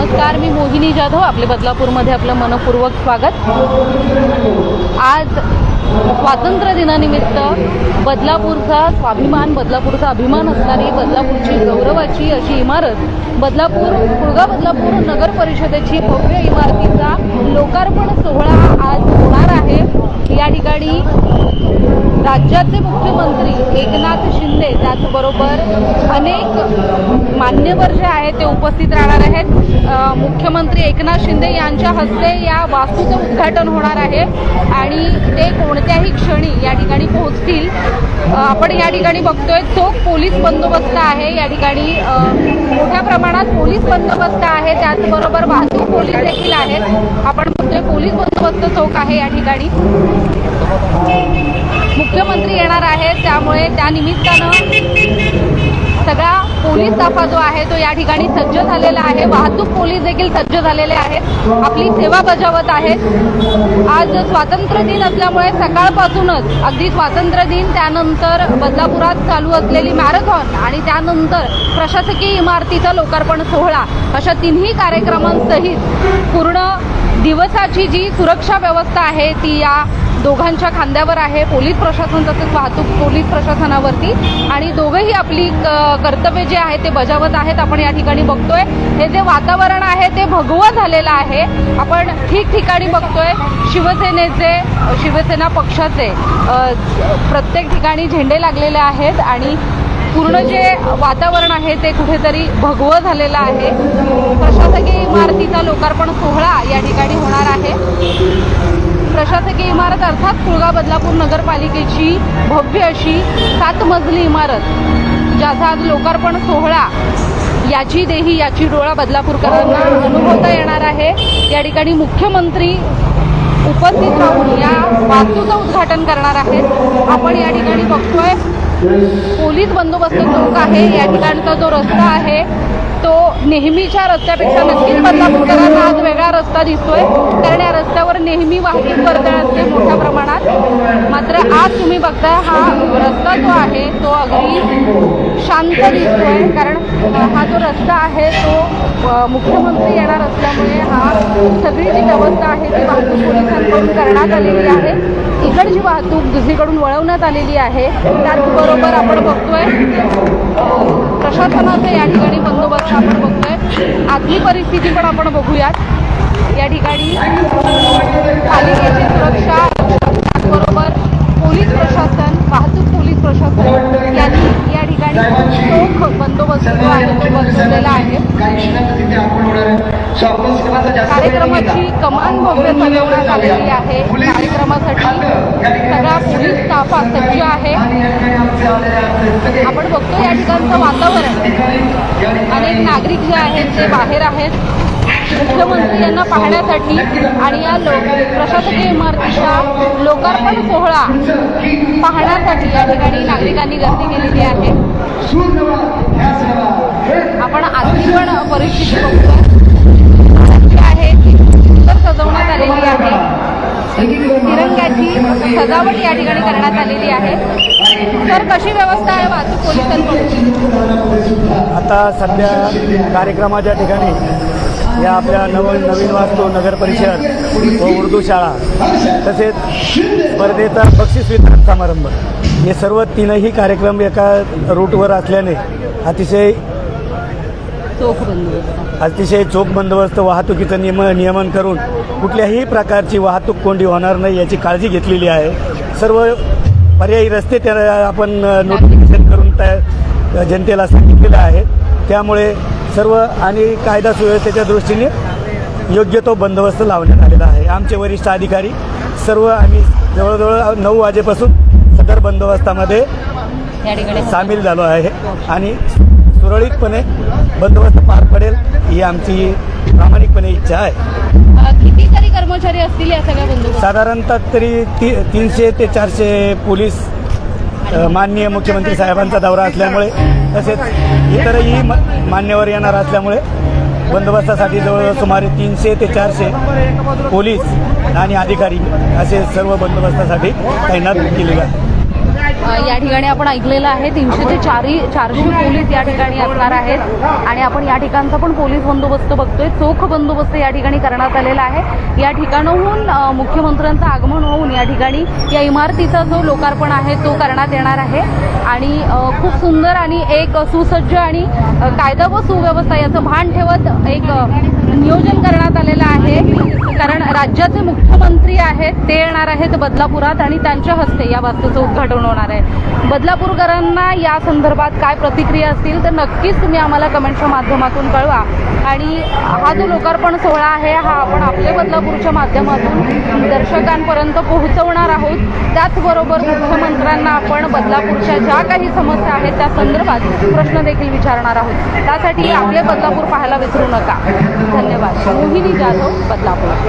नमस्कार मी मोहिनी जाधव आपले बदलापूरमध्ये आपलं मनपूर्वक स्वागत. आज स्वातंत्र्य दिनानिमित्त बदलापूरचा स्वाभिमान बदलापूरचा अभिमान असणारी बदलापूरची गौरवाची अशी इमारत बदलापूर कुळगा बदलापूर नगर परिषदेची भव्य इमारतीचा लोकार्पण सोहळा आज होणार आहे. या ठिकाणी राज्याचे मुख्यमंत्री एकनाथ शिंदे त्याचबरोबर अनेक मान्यवर जे आहेत ते उपस्थित राहणार आहेत. मुख्यमंत्री एकनाथ शिंदे यांच्या हस्ते या वास्तूचं उद्घाटन होणार आहे आणि ते कोणत्याही क्षणी या ठिकाणी पोहोचतील. आपण या ठिकाणी बघतोय चोख पोलीस बंदोबस्त आहे या ठिकाणी. मोठ्या प्रमाणात पोलीस बंदोबस्त आहे त्याचबरोबर वाहतूक पोलीस देखील आहेत. आपण बघतोय पोलीस बंदोबस्त चौक आहे या ठिकाणी. मुख्यमंत्री येणार आहेत त्यामुळे त्या निमित्तानं सगळा पोलीस ताफा जो आहे तो या ठिकाणी सज्ज झालेला आहे. वाहतूक पोलीस देखील सज्ज झालेले आहेत आपली सेवा बजावत आहेत आज स्वातंत्र्य दिन असल्यामुळे सकाळपासूनच अगदी स्वातंत्र्य दिन त्यानंतर बदलापुरात चालू असलेली मॅरेथॉन आणि त्यानंतर प्रशासकीय इमारतीचा लोकार्पण सोहळा अशा तिन्ही कार्यक्रमांसहित पूर्ण दिवसाची जी सुरक्षा व्यवस्था आहे ती या दोघांच्या खांद्यावर आहे. पोलीस प्रशासन तसेच वाहतूक पोलीस प्रशासनावरती आणि दोघंही आपली क- कर्तव्य जे आहे ते बजावत आहेत आपण या ठिकाणी बघतोय. हे जे वातावरण आहे ते भगवं झालेलं आहे. आपण ठिकठिकाणी बघतोय शिवसेनेचे शिवसेना पक्षाचे प्रत्येक ठिकाणी झेंडे लागलेले आहेत आणि पूर्ण जे वातावरण आहे ते कुठेतरी भगवं झालेलं आहे. प्रशासकीय इमारतीचा लोकार्पण सोहळा या ठिकाणी होणार आहे. प्रशासकीय इमारत अर्थात कुळगा बदलापूर नगरपालिकेची भव्य अशी सात मजली इमारत ज्याचा आज लोकार्पण सोहळा याची देही याची डोळा बदलापूरकरांना अनुभवता येणार आहे. या ठिकाणी मुख्यमंत्री उपस्थित राहून या वास्तूचं उद्घाटन करणार आहेत. आपण या ठिकाणी बघतोय पोलीस बंदोबस्त चौक आहे. या ठिकाणचा जो रस्ता आहे तो नेहमीच्या रस्त्यापेक्षा नक्कीच बदलापूरकरांना आज वेगळा रस्ता दिसतोय. कारण या रस्त्यावर नेहमी वाहतूक वर्दळ असते मोठ्या प्रमाणात. मात्र आज तुम्ही बघताय हा रस्ता जो आहे तो अगदी शांत दिसतोय. कारण हा जो रस्ता आहे तो मुख्यमंत्री येणार असल्यामुळे हा सगळी जी व्यवस्था आहे ती वाहतूक पोलिसांकडून करण्यात आलेली आहे. इकडची वाहतूक दुसरीकडून वळवण्यात आलेली आहे. त्याचबरोबर आपण बघतोय प्रशासनाचा या ठिकाणी बंदोबस्त आपण बघतोय. आतली परिस्थिती पण आपण बघूयात. या ठिकाणी पालिकेची सुरक्षा त्याचबरोबर पोलीस प्रशासन वाहतूक पोलीस प्रशासन यांनी या ठिकाणी चोख बंदोबस्त जो आहे तो बसवलेला आहे. कार्यक्रमाची कमान भव्य सजवण्यात आलेली आहे कार्यक्रमासाठी सगळा पोलीस ताफा सज्ज आहे आपण बघतो या ठिकाणचं वातावरण. अनेक नागरिक जे आहेत ते बाहेर आहेत. मुख्यमंत्री यांना पाहण्यासाठी आणि या लोक प्रशासकीय इमारतीचा लोकार्पण सोहळा पाहण्यासाठी या ठिकाणी नागरिकांनी गर्दी केलेली आहे. आपण आजची पण परिस्थिती बघतोय. आहे ती सुंदर सजवण्यात आलेली आहे. तिरंग्याची सजावट या ठिकाणी करण्यात आलेली आहे. तर कशी व्यवस्था आहे वाहतूक पोलिसांकडून? आता सध्या कार्यक्रमाच्या ठिकाणी या आपल्या नव नवीन वास्तू नगर परिषद व उर्दू शाळा तसेच स्पर्धेचा बक्षीस वितरण समारंभ हे सर्व तीनही कार्यक्रम एका रूटवर असल्याने अतिशय अतिशय चोख बंदोबस्त वाहतुकीचं नियम नियमन करून कुठल्याही प्रकारची वाहतूक कोंडी होणार नाही याची काळजी घेतलेली आहे. सर्व पर्यायी रस्ते त्या आपण नोटिफिकेशन करून त्या जनतेला सांगितलेलं आहे. त्यामुळे सर्व आणि कायदा सुव्यवस्थेच्या दृष्टीने योग्य तो बंदोबस्त लावण्यात आलेला आहे. आमचे वरिष्ठ अधिकारी सर्व आम्ही जवळजवळ नऊ वाजेपासून सदर बंदोबस्तामध्ये सामील झालो आहे आणि सुरळीतपणे बंदोबस्त पार पडेल ही आमची प्रामाणिकपणे इच्छा आहे. कर्मचारी असतील या सगळ्या बंदोबस्त साधारणतः तरी ती तीनशे ते चारशे पोलीस माननीय मुख्यमंत्री साहेबांचा दौरा असल्यामुळे तसेच इतरही म- मान्यवर येणार असल्यामुळे बंदोबस्तासाठी जवळ सुमारे तीनशे ते चारशे पोलीस आणि अधिकारी असे सर्व बंदोबस्तासाठी तैनात केलेले आहे या ठिकाणी आपण ऐकलेलं आहे तीनशे ते चारही चारशे पोलीस या ठिकाणी असणार आहेत. आणि आपण या ठिकाणचा पण पोलीस बंदोबस्त बघतोय. चोख बंदोबस्त या ठिकाणी करण्यात आलेला आहे. या ठिकाणाहून मुख्यमंत्र्यांचं आगमन होऊन या ठिकाणी या इमारतीचा जो लोकार्पण आहे तो करण्यात येणार आहे. आणि खूप सुंदर आणि एक सुसज्ज आणि कायदा व सुव्यवस्था याचं भान ठेवत एक नियोजन करण्यात आलेलं आहे. कारण राज्याचे मुख्यमंत्री आहेत ते येणार आहेत बदलापुरात आणि त्यांच्या हस्ते या वास्तूचं उद्घाटन होणार आहे. बदलापूरकरांना या संदर्भात काय प्रतिक्रिया असतील तर नक्कीच तुम्ही आम्हाला कमेंटच्या माध्यमातून कळवा. आणि हा जो लोकार्पण सोहळा आहे हा आपण आपल्या बदलापूरच्या माध्यमातून दर्शकांपर्यंत पोहोचवणार आहोत. त्याचबरोबर मुख्यमंत्र्यांना आपण बदलापूरच्या ज्या काही समस्या आहेत त्या संदर्भात प्रश्न देखील विचारणार आहोत. त्यासाठी आपले बदलापूर पाहायला विसरू नका. धन्यवाद. मोहिनी जाधव बदलापूर.